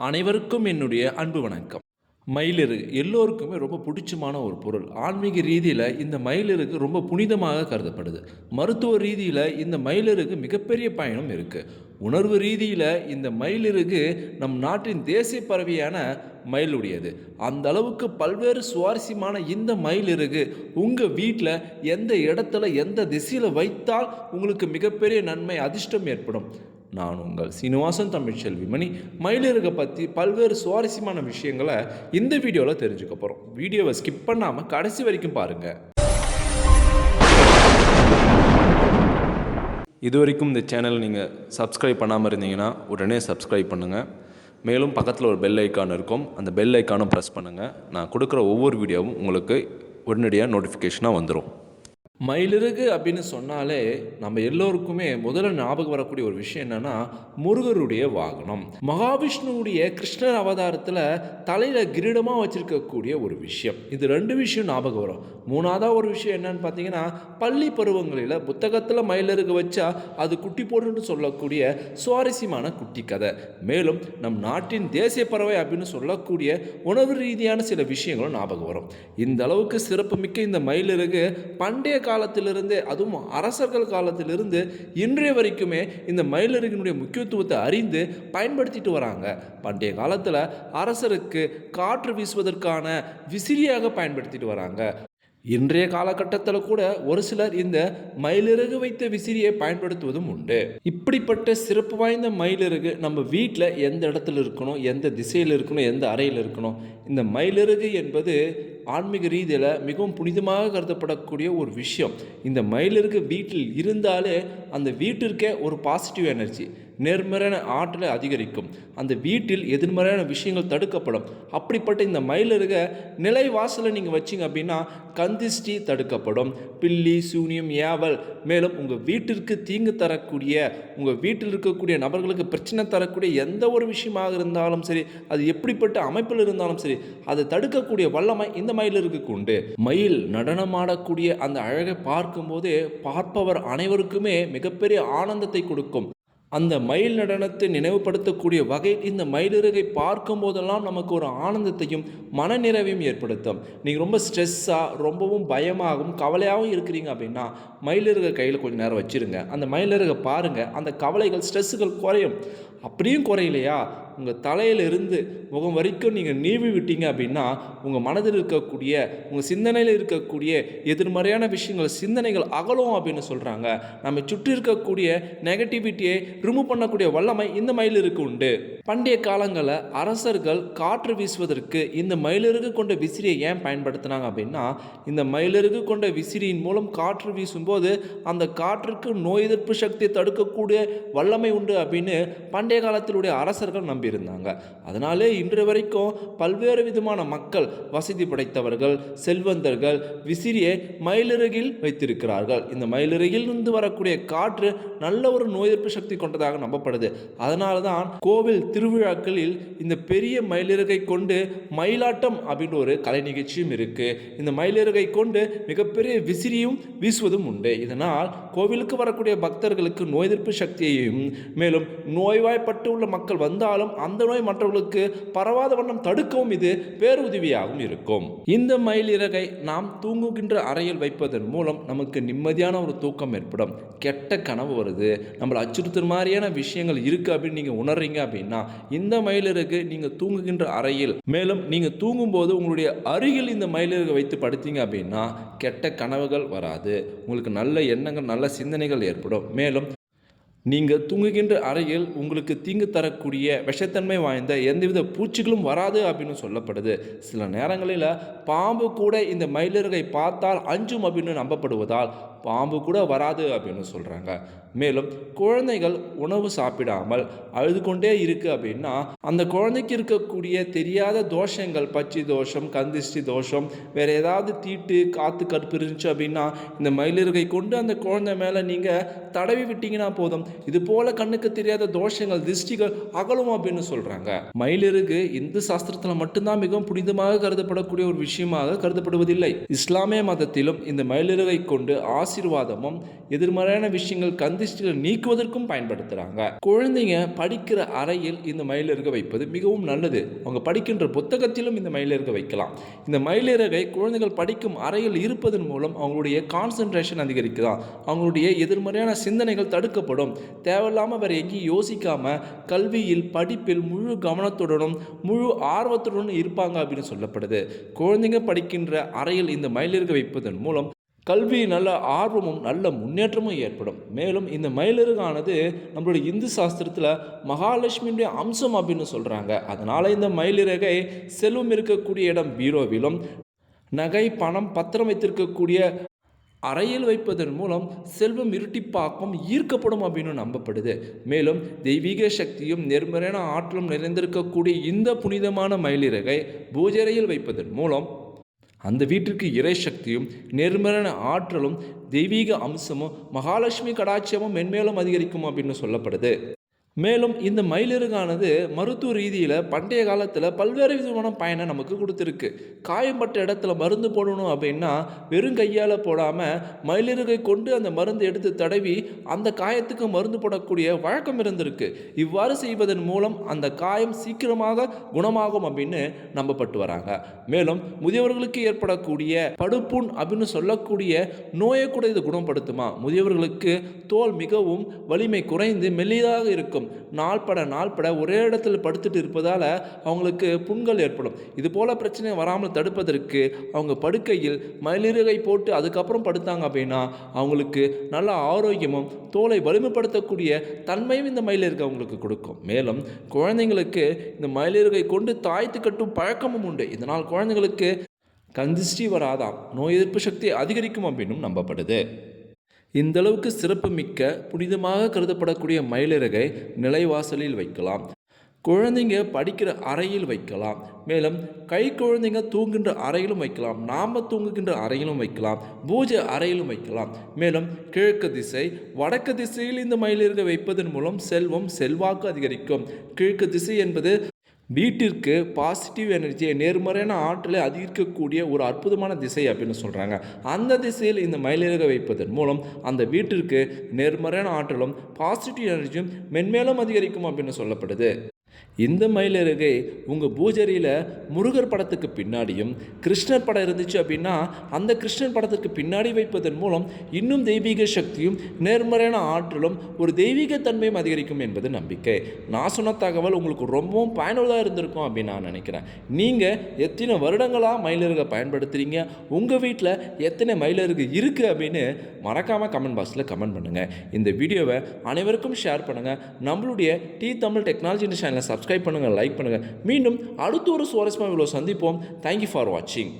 அனைவருக்கும் என்னுடைய அன்பு வணக்கம். மயிலிறகு எல்லோருக்குமே ரொம்ப பிடிச்சமான ஒரு பொருள். ஆன்மீக ரீதியில் இந்த மயிலிறுக்கு ரொம்ப புனிதமாக கருதப்படுது. மருத்துவ ரீதியில் இந்த மயிலிறுக்கு மிகப்பெரிய பயணம் இருக்குது உணர்வு ரீதியில் இந்த மயிலிறகு நம் நாட்டின் தேசிய பறவையான மயிலுடையது. அந்த அளவுக்கு பல்வேறு சுவாரஸ்யமான இந்த மயிலிறகு உங்கள் வீட்டில் எந்த இடத்துல எந்த திசையில் வைத்தால் உங்களுக்கு மிகப்பெரிய நன்மை அதிர்ஷ்டம் ஏற்படும். நான் உங்கள் சீனிவாசன் தமிழ்ச்செல்வி மணி மயிலிறக பற்றி பல்வேறு சுவாரஸ்யமான விஷயங்களை இந்த வீடியோவில் தெரிஞ்சுக்க போகிறோம் வீடியோவை ஸ்கிப் பண்ணாமல் கடைசி வரைக்கும் பாருங்கள் இது வரைக்கும் இந்த சேனல் நீங்கள் சப்ஸ்கிரைப் பண்ணாமல் இருந்தீங்கன்னா உடனே சப்ஸ்கிரைப் பண்ணுங்கள் மேலும் பக்கத்தில் ஒரு பெல் ஐக்கான் இருக்கும். அந்த பெல் ஐக்கானும் ப்ரெஸ் பண்ணுங்கள் நான் கொடுக்குற ஒவ்வொரு வீடியோவும் உங்களுக்கு உடனடியாக நோட்டிஃபிகேஷனாக வந்துடும் மயிலிறகு அப்படின்னு சொன்னாலே நம்ம எல்லோருக்குமே முதல்ல ஞாபகம் வரக்கூடிய ஒரு விஷயம் என்னன்னா முருகருடைய வாகனம். மகாவிஷ்ணுவுடைய கிருஷ்ணர் அவதாரத்தில் தலையில் கிரீடமாக வச்சிருக்கக்கூடிய ஒரு விஷயம். இது ரெண்டு விஷயம் ஞாபகம் வரும். மூணாவதாக ஒரு விஷயம் என்னன்னு பார்த்தீங்கன்னா பள்ளி பருவங்களில் புத்தகத்தில் மயிலிறகு வச்சா அது குட்டி போடுன்னு சொல்லக்கூடிய சுவாரஸ்யமான குட்டி கதை. மேலும் நம் நாட்டின் தேசிய பறவை அப்படின்னு சொல்லக்கூடிய உணவு ரீதியான சில விஷயங்களும் ஞாபகம் வரும். இந்த அளவுக்கு சிறப்புமிக்க இந்த மயிலிறகு பண்டைய காலத்திலிருந்தே அதுவும் அரசர்கள் காலத்திலிருந்து இன்றைய வரைக்குமே இந்த மயிலருகினுடைய முக்கியத்துவத்தை அறிந்து பயன்படுத்திட்டு வராங்க. பண்டைய காலத்தில் அரசருக்கு காற்று வீசுவதற்கான விசிறியாக பயன்படுத்திட்டு வராங்க. இன்றைய காலகட்டத்தில் கூட ஒரு சிலர் இந்த மயிலிறகு வைத்த விசிறியை பயன்படுத்துவதும் உண்டு. இப்படிப்பட்ட சிறப்பு வாய்ந்த மயிலிறகு நம்ம வீட்டில் எந்த இடத்துல இருக்கணும் எந்த திசையில் இருக்கணும் எந்த அறையில் இருக்கணும் இந்த மயிலிறகு என்பது ஆன்மீக ரீதியில் மிகவும் புனிதமாக கருதப்படக்கூடிய ஒரு விஷயம். இந்த மயில் இருக்க வீட்டில் இருந்தாலே அந்த வீட்டிற்கே ஒரு பாசிட்டிவ் எனர்ஜி நேர்மறையான ஆற்றலை அதிகரிக்கும். அந்த வீட்டில் எதிர்மறையான விஷயங்கள் தடுக்கப்படும். அப்படிப்பட்ட இந்த மயிலிறக நிலை வாசலில் நீங்கள் வச்சிங்க அப்படின்னா கந்திஷ்டி தடுக்கப்படும். பில்லி சூனியம் ஏவல். மேலும் உங்கள் வீட்டிற்கு தீங்கு தரக்கூடிய உங்கள் வீட்டில் இருக்கக்கூடிய நபர்களுக்கு பிரச்சனை தரக்கூடிய எந்த ஒரு விஷயமாக இருந்தாலும் சரி அது எப்படிப்பட்ட அமைப்பில் இருந்தாலும் சரி அதை தடுக்கக்கூடிய வல்லமை இந்த மயிலிறகுக்கு உண்டு. மயில் நடனமாடக்கூடிய அந்த அழகை பார்க்கும்போதே பார்ப்பவர் அனைவருக்குமே மிகப்பெரிய ஆனந்தத்தை கொடுக்கும். அந்த மயில் நடனத்தை நினைவுபடுத்தக்கூடிய வகையில் இந்த மயிலிறகை பார்க்கும் போதெல்லாம் நமக்கு ஒரு ஆனந்தத்தையும் மனநிறைவையும் ஏற்படுத்தும். நீங்கள் ரொம்ப ஸ்ட்ரெஸ்ஸாக ரொம்பவும் பயமாகவும் கவலையாகவும் இருக்கிறீங்க அப்படின்னா மயிலிறகை கையில் கொஞ்சம் நேரம் வச்சுருங்க. அந்த மயிலிறகை பாருங்கள் அந்த கவலைகள் ஸ்ட்ரெஸ்ஸுகள் குறையும். அப்படியும் குறையிலையா? உங்கள் தலையிலிருந்து முகம் வரைக்கும் நீங்கள் நீவி விட்டீங்க அப்படின்னா உங்கள் மனதில் இருக்கக்கூடிய உங்கள் சிந்தனையில் இருக்கக்கூடிய எதிர்மறையான விஷயங்கள் சிந்தனைகள் அகலும் அப்படின்னு சொல்கிறாங்க நம்ம சுற்றி இருக்கக்கூடிய நெகட்டிவிட்டியை ரிமூவ் பண்ணக்கூடிய வல்லமை இந்த மயிலிருக்கு உண்டு. பண்டைய காலங்களில் அரசர்கள் காற்று வீசுவதற்கு இந்த மயிலிறகு கொண்ட விசிறியை ஏன் பயன்படுத்தினாங்க அப்படின்னா இந்த மயிலிறகு கொண்ட விசிறியின் மூலம் காற்று வீசும்போது அந்த காற்றுக்கு நோய் எதிர்ப்பு சக்தியை தடுக்கக்கூடிய வல்லமை உண்டு அப்படின்னு பண்டைய காலத்திலுடைய அரசர்கள் நம்பியிருந்தாங்க. அதனாலே இன்று வரைக்கும் பல்வேறு விதமான மக்கள் வசதி படைத்தவர்கள் செல்வந்தர்கள் விசிறியை மயிலிறகில் வைத்திருக்கிறார்கள். இந்த மயிலிறகில் இருந்து வரக்கூடிய காற்று நல்ல ஒரு நோய் எதிர்ப்பு சக்தி கொண்டதாக நம்பப்படுது. அதனால தான் கோவில் திருவிழாக்களில் இந்த பெரிய மயிலிறகை கொண்டு மயிலாட்டம் அப்படின்ற ஒரு கலை நிகழ்ச்சியும் இருக்கு. இந்த மயிலிறகை கொண்டு மிகப்பெரிய விசிறியும் வீசுவதும் உண்டு. இதனால் கோவிலுக்கு வரக்கூடிய பக்தர்களுக்கு நோய் எதிர்ப்பு சக்தியையும் மேலும் நோய்வாய்ப்பட்டு உள்ள மக்கள் வந்தாலும் அந்த நோய் மற்றவர்களுக்கு பரவாத வண்ணம் தடுக்கவும் இது பேருதவியாகவும் இருக்கும். இந்த மயிலிறகை நாம் தூங்குகின்ற அறையில் வைப்பதன் மூலம் நமக்கு நிம்மதியான ஒரு தூக்கம் ஏற்படும். கெட்ட கனவு வருது. நம்மளை அச்சுறுத்துற மாதிரியான விஷயங்கள் இருக்கு அப்படின்னு நீங்க உணர்றீங்க அப்படின்னா இந்த மயிலிறகு நீங்க தூங்குகின்ற அறையில் மேலும் நீங்க தூங்கும்போது உங்களுடைய அருகில் இந்த மயிலிறகு வைத்து படுத்தீங்க அப்படின்னா கெட்ட கனவுகள் வராது. உங்களுக்கு நல்ல எண்ணங்கள் நல்ல சிந்தனைகள் ஏற்படும். மேலும் நீங்கள் தூங்குகின்ற அறையில் உங்களுக்கு தீங்கு தரக்கூடிய விஷத்தன்மை வாய்ந்த எந்தவித பூச்சிகளும் வராது அப்படின்னு சொல்லப்படுது. சில நேரங்களில் பாம்பு கூட இந்த மயிலிறகை பார்த்தால் அஞ்சும் அப்படின்னு நம்பப்படுவதால் பாம்பு கூட வராது அப்படின்னு சொல்கிறாங்க மேலும் குழந்தைகள் உணவு சாப்பிடாமல் அழுது கொண்டே இருக்கு அப்படின்னா அந்த குழந்தைக்கு இருக்கக்கூடிய தெரியாத தோஷங்கள் பச்சி தோஷம் கந்திஷ்டி தோஷம் வேற ஏதாவது தீட்டு காற்று கருப்பு இருந்துச்சு அப்படின்னா இந்த மயிலிறகை கொண்டு அந்த குழந்தை மேலே நீங்கள் தடவி விட்டீங்கன்னா போதும். இது போல கண்ணுக்கு தெரியாத தோஷங்கள் திருஷ்டிகள் அகலும் அப்படின்னு சொல்கிறாங்க மயிலிறகு இந்து சாஸ்திரத்தில் மட்டும்தான் மிகவும் புனிதமாக கருதப்படக்கூடிய ஒரு விஷயமாக கருதப்படுவதில்லை. இஸ்லாமிய மதத்திலும் இந்த மயிலிறகை கொண்டு ஆசை ஆசீர்வாதமும் எதிர்மறையான விஷயங்கள் கந்திஷ்டிகளை நீக்குவதற்கும் பயன்படுத்துகிறாங்க குழந்தைங்க படிக்கிற அறையில் இந்த மயிலிறகை வைப்பது மிகவும் நல்லது. அவங்க படிக்கின்ற புத்தகத்திலும் இந்த மயிலிறகை வைக்கலாம். இந்த மயிலிறகை குழந்தைகள் படிக்கும் அறையில் இருப்பதன் மூலம் அவங்களுடைய கான்சன்ட்ரேஷன் அதிகரிக்கலாம் அவங்களுடைய எதிர்மறையான சிந்தனைகள் தடுக்கப்படும். தேவையில்லாமல் வேறு எங்கேயும் யோசிக்காமல் கல்வியில் படிப்பில் முழு கவனத்துடனும் முழு ஆர்வத்துடனும் இருப்பாங்க அப்படின்னு சொல்லப்படுது. குழந்தைங்க படிக்கின்ற அறையில் இந்த மயிலிறகு வைப்பதன் மூலம் கல்வி நல்ல ஆர்வமும் நல்ல முன்னேற்றமும் ஏற்படும். மேலும் இந்த மயிலிறகானது நம்மளுடைய இந்து சாஸ்திரத்தில் மகாலட்சுமியுடைய அம்சம் அப்படின்னு சொல்கிறாங்க அதனால் இந்த மயிலிறகை செல்வம் இருக்கக்கூடிய இடம் பீரோவிலும் நகை பணம் பத்திரம் வைத்திருக்கக்கூடிய அறையில் வைப்பதன் மூலம் செல்வம் இருட்டிப்பாக்கம் ஈர்க்கப்படும் அப்படின்னு நம்பப்படுது. மேலும் தெய்வீக சக்தியும் நேர்மறையான ஆற்றலும் நிறைந்திருக்கக்கூடிய இந்த புனிதமான மயிலிறகை பூஜரையில் வைப்பதன் மூலம் அந்த வீட்டிற்கு இறை சக்தியும் நேர்மறையான ஆற்றலும் தெய்வீக அம்சமும் மகாலட்சுமி கடாட்சியமும் மென்மேலும் அதிகரிக்கும் அப்படின்னு சொல்லப்படுது. மேலும் இந்த மயிலிறகானது மருத்துவ ரீதியில் பண்டைய காலத்தில் பல்வேறு விதமான பயனை நமக்கு கொடுத்துருக்கு. காயம்பட்ட இடத்துல மருந்து போடணும் அப்படின்னா வெறும் கையால் போடாமல் மயிலிறகை கொண்டு அந்த மருந்து எடுத்து தடவி அந்த காயத்துக்கு மருந்து போடக்கூடிய வழக்கம் இருந்திருக்கு. இவ்வாறு செய்வதன் மூலம் அந்த காயம் சீக்கிரமாக குணமாகும் அப்படின்னு நம்பப்பட்டு வராங்க. மேலும் முதியவர்களுக்கு ஏற்படக்கூடிய படுப்புண் அப்படின்னு சொல்லக்கூடிய நோயை கூட இது குணப்படுத்துமா? முதியவர்களுக்கு தோல் மிகவும் வலிமை குறைந்து மெல்லியதாக இருக்கும். நாள்பட நாள்பட ஒரே இடத்துல படுத்துட்டு இருப்பதால் அவங்களுக்கு புண்கள் ஏற்படும். இது போல பிரச்சனை வராமல் தடுப்பதற்கு அவங்க படுக்கையில் மயிலிறகை போட்டு அதுக்கப்புறம் படுத்தாங்க அப்படின்னா அவங்களுக்கு நல்ல ஆரோக்கியமும் தோலை வலிமைப்படுத்தக்கூடிய தன்மையும் இந்த மயிலிறகு அவங்களுக்கு கொடுக்கும். மேலும் குழந்தைங்களுக்கு இந்த மயிலிறகை கொண்டு தாய்த்து கட்டும் பழக்கமும் உண்டு. இதனால் குழந்தைங்களுக்கு கந்திஷ்டி வராதாம். நோய் எதிர்ப்பு சக்தி அதிகரிக்கும் அப்படின்னும் நம்பப்படுது. இந்த அளவுக்கு சிறப்புமிக்க புனிதமாக கருதப்படக்கூடிய மயிலிறகை நிலைவாசலில் வைக்கலாம். குழந்தைங்க படிக்கிற அறையில் வைக்கலாம். மேலும் கை குழந்தைங்க தூங்குகின்ற அறையிலும் வைக்கலாம். நாம் தூங்குகின்ற அறையிலும் வைக்கலாம். பூஜை அறையிலும் வைக்கலாம். மேலும் கிழக்கு திசை வடக்கு திசையில் இந்த மயிலிறகை வைப்பதன் மூலம் செல்வம் செல்வாக்கு அதிகரிக்கும். கிழக்கு திசை என்பது வீட்டிற்கு பாசிட்டிவ் எனர்ஜியை நேர்மறையான ஆற்றலை அதிகரிக்கக்கூடிய ஒரு அற்புதமான திசை அப்படின்னு சொல்கிறாங்க அந்த திசையில் இந்த மயிலிறக வைப்பதன் மூலம் அந்த வீட்டிற்கு நேர்மறையான ஆற்றலும் பாசிட்டிவ் எனர்ஜியும் மென்மேலும் அதிகரிக்கும் அப்படின்னு சொல்லப்படுது. இந்த மயிலருகே உங்கள் பூஜரியில் முருகர் படத்துக்கு பின்னாடியும் கிருஷ்ணர் படம் இருந்துச்சு அப்படின்னா அந்த கிருஷ்ணர் படத்துக்கு பின்னாடி வைப்பதன் மூலம் இன்னும் தெய்வீக சக்தியும் நேர்மறையான ஆற்றலும் ஒரு தெய்வீக தன்மையும் அதிகரிக்கும் என்பது நம்பிக்கை. நான் சொன்ன தகவல் உங்களுக்கு ரொம்பவும் பயனுள்ளதாக இருந்திருக்கும் அப்படின்னு நான் நினைக்கிறேன். நீங்கள் எத்தனை வருடங்களாக மயிலிறகை பயன்படுத்துகிறீங்க உங்கள் வீட்டில் எத்தனை மயிலிறகு இருக்குது அப்படின்னு மறக்காமல் கமெண்ட் பாக்ஸில் கமெண்ட் பண்ணுங்கள் இந்த வீடியோவை அனைவருக்கும் ஷேர் பண்ணுங்கள் நம்மளுடைய டி தமிழ் டெக்னாலஜி சேனலை சப்ஸ்கிரைப் பண்ணுங்கள் லைக் பண்ணுங்கள் மீண்டும் அடுத்த ஒரு சுவாரஸ்யமாக இவ்வளோ சந்திப்போம். தேங்க்யூ ஃபார் வாட்சிங்